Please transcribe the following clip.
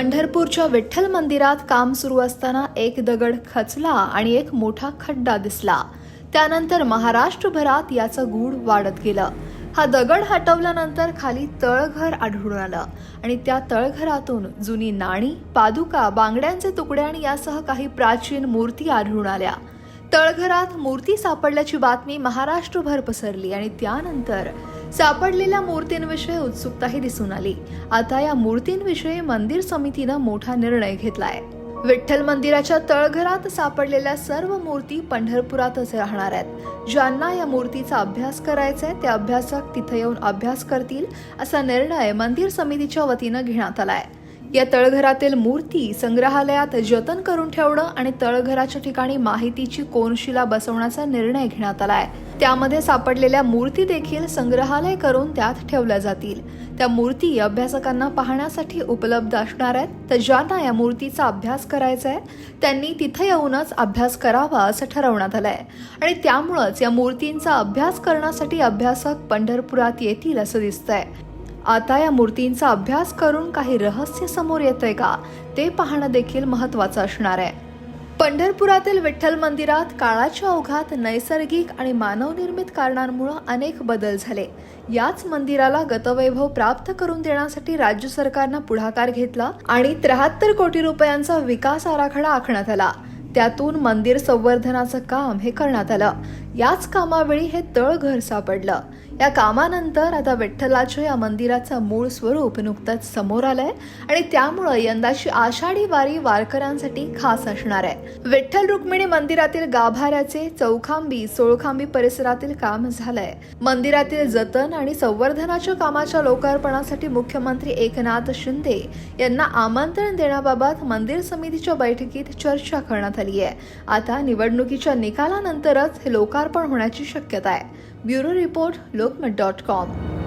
पंढरपूरच्या विठ्ठल मंदिरात काम सुरू असताना एक दगड खचला आणि एक मोठा खड्डा दिसला. त्यानंतर महाराष्ट्रभरात याचं गूढ वाढत गेलं. हा दगड हटवल्यानंतर खाली तळघर आढळून आलं आणि त्या तळघरातून जुनी नाणी पादुका बांगड्यांचे तुकडे आणि यासह काही प्राचीन मूर्ती आढळून आल्या. तळघरात मूर्ती सापडल्याची बातमी महाराष्ट्रभर पसरली आणि त्यानंतर सापडलेल्या मूर्तींविषयी उत्सुकताही दिसून आली. आता या मूर्तींविषयी मंदिर समितीनं मोठा निर्णय घेतलाय. विठ्ठल मंदिराच्या तळघरात सापडलेल्या सर्व मूर्ती पंढरपुरातच राहणार आहेत. ज्यांना या मूर्तीचा अभ्यास करायचा आहे ते अभ्यासक तिथे येऊन अभ्यास करतील असा निर्णय मंदिर समितीच्या वतीनं घेण्यात आला आहे या तळघरातील मूर्ती संग्रहालयात जतन करून ठेवणं आणि तळघराच्या ठिकाणी माहितीची कोनशिला बसवण्याचा निर्णय घेण्यात आलाय. त्यामध्ये सापडलेल्या मूर्ती देखील संग्रहालय करून त्यात ठेवल्या जातील. त्या मूर्ती अभ्यासकांना पाहण्यासाठी उपलब्ध असणार आहेत. तर ज्यांना या मूर्तीचा अभ्यास करायचा आहे त्यांनी तिथे येऊनच अभ्यास करावा असं ठरवण्यात आलंय. आणि त्यामुळंच या मूर्तींचा अभ्यास करण्यासाठी अभ्यासक पंढरपुरात येतील असं दिसतंय. आता या मूर्तींचा अभ्यास करून काही रहस्य समोर येतंय का? ते पाहणं देखील महत्वाचं असणार आहे. पंढरपुरातील विठ्ठल मंदिरात काळाच्या ओघात नैसर्गिक आणि मानवनिर्मित कारणांमुळे अनेक बदल झाले. याच मंदिराला गतवैभव प्राप्त करून देण्यासाठी राज्य सरकारनं पुढाकार घेतला आणि त्र्याहत्तर कोटी रुपयांचा विकास आराखडा आखण्यात आला. त्यातून मंदिर संवर्धनाचं काम हे करण्यात आलं. याच कामावेळी हे तळघर सापडलं. या कामानंतर आता विठ्ठलाच्या या मंदिराचं मूळ स्वरूप नुकतंच समोर आलंय आणि त्यामुळं यंदाची आषाढी वारी वारकऱ्यांसाठी खास असणार आहे. विठ्ठल रुक्मिणी मंदिरातील गाभाऱ्याचे चौखांबी सोळखांबी परिसरातील काम झालंय. मंदिरातील जतन आणि संवर्धनाच्या कामाच्या लोकार्पणासाठी मुख्यमंत्री एकनाथ शिंदे यांना आमंत्रण देण्याबाबत मंदिर समितीच्या बैठकीत चर्चा करण्यात आली आहे आता निवडणुकीच्या निकालानंतरच हे लोकार्पण होण्याची शक्यता आहे. Bureau report Lokmat dot com.